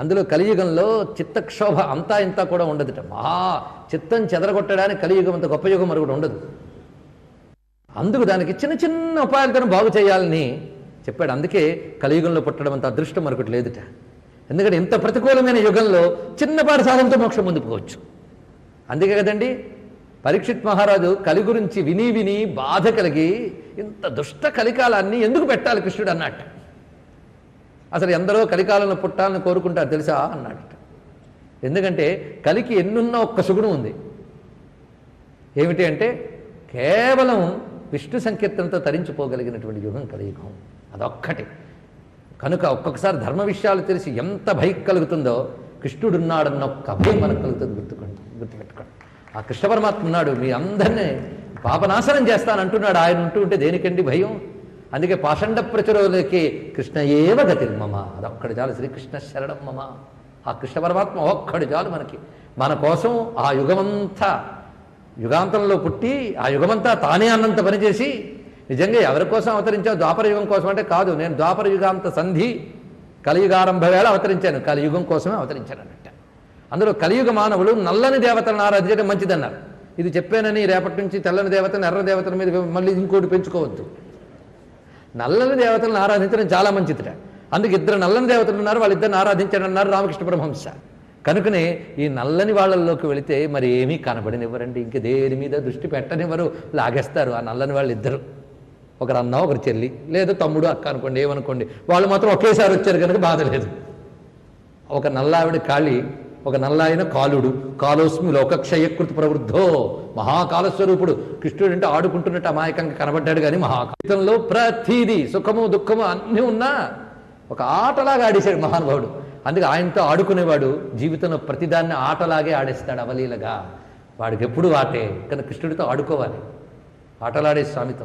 అందులో కలియుగంలో చిత్తక్షోభ అంతా ఇంతా కూడా ఉండదుట. మహా చిత్తం చెదరగొట్టడానికి కలియుగం అంత గొప్ప యుగం మరొకటి ఉండదు. అందుకు దానికి చిన్న చిన్న ఉపాయాలతో బాగు చేయాలని చెప్పాడు. అందుకే కలియుగంలో పుట్టడం అంత అదృష్టం మరొకటి లేదుట. ఎందుకంటే ఇంత ప్రతికూలమైన యుగంలో చిన్నపాటి సాధనతో మోక్షం ముందుకోవచ్చు అందుకే కదండి పరీక్షిత్ మహారాజు కలి గురించి విని విని బాధ కలిగి ఇంత దుష్ట కలికాలాన్ని ఎందుకు పెట్టాలి కృష్ణుడు అన్నట్టు అసలు ఎందరో కలికాలంలో పుట్టాలని కోరుకుంటారు తెలుసా? అన్నాడు. ఎందుకంటే కలికి ఎన్నున్న ఒక్క సుగుణం ఉంది. ఏమిటి అంటే కేవలం విష్ణు సంకీర్తనతో తరించిపోగలిగినటువంటి యుగం కలియుగం. అదొక్కటి. కనుక ఒక్కొక్కసారి ధర్మ విషయాలు తెలిసి ఎంత భయం కలుగుతుందో కృష్ణుడున్నాడన్న ఒక్క భయం మనకు కలుగుతుంది గుర్తుకోండి గుర్తుపెట్టుకోండి. ఆ కృష్ణ పరమాత్మ ఉన్నాడు. మీ అందరినీ పాపనాశనం చేస్తానంటున్నాడు. ఆయన ఉంటూ ఉంటే దేనికండి భయం? అందుకే పాషండ ప్రచురలోకి కృష్ణ ఏవ గతి మమ అదొక్కడు చాలు శ్రీకృష్ణ శరణం మమ. ఆ కృష్ణ పరమాత్మ ఒక్కడు చాలు మనకి. మన కోసం ఆ యుగమంతా యుగాంతంలో పుట్టి ఆ యుగమంతా తానే అన్నంత పనిచేసి నిజంగా ఎవరి కోసం అవతరించావు? ద్వాపర యుగం కోసం అంటే కాదు. నేను ద్వాపర యుగాంత సంధి కలియుగారంభ వేళ అవతరించాను. కలియుగం కోసమే అవతరించాను అన్నట్ట అందులో కలియుగ మానవుడు నల్లని దేవతలను ఆరాధించడం మంచిదన్నారు. ఇది చెప్పానని రేపటి నుంచి తెల్లని దేవతను ఎర్ర దేవతల మీద మళ్ళీ ఇంకోటి పెంచుకోవద్దు. నల్లని దేవతలను ఆరాధించడం చాలా మంచిదిట అందుకు ఇద్దరు నల్లని దేవతలు ఉన్నారు వాళ్ళిద్దరిని ఆరాధించడం అన్నారు రామకృష్ణ పరమహంస. కనుకనే ఈ నల్లని వాళ్ళల్లోకి వెళితే మరి ఏమీ కనబడనివ్వరండి. ఇంక దేని మీద దృష్టి పెట్టనివ్వరు. లాగేస్తారు ఆ నల్లని వాళ్ళు ఇద్దరు ఒకరు అన్న ఒకరు చెల్లి లేదా తమ్ముడు అక్క అనుకోండి ఏమనుకోండి. వాళ్ళు మాత్రం ఒకేసారి వచ్చారు కనుక బాధ లేదు. ఒక నల్లావిడ ఖాళీ ఒక నల్లాయన కాలుడు కాలోస్మి లోకక్షయకృత ప్రవృద్ధో మహాకాలస్వరూపుడు. కృష్ణుడు అంటే ఆడుకుంటున్నట్టు అమాయకంగా కనబడ్డాడు కానీ మహాకాలంలో ప్రతిదీ సుఖము దుఃఖము అన్నీ ఉన్నా ఒక ఆటలాగా ఆడేశాడు మహానుభావుడు. అందుకే ఆయనతో ఆడుకునేవాడు జీవితంలో ప్రతిదాన్ని ఆటలాగే ఆడేస్తాడు అవలీలగా. వాడికి ఎప్పుడు ఆటే కానీ కృష్ణుడితో ఆడుకోవాలి. ఆటలాడే స్వామితో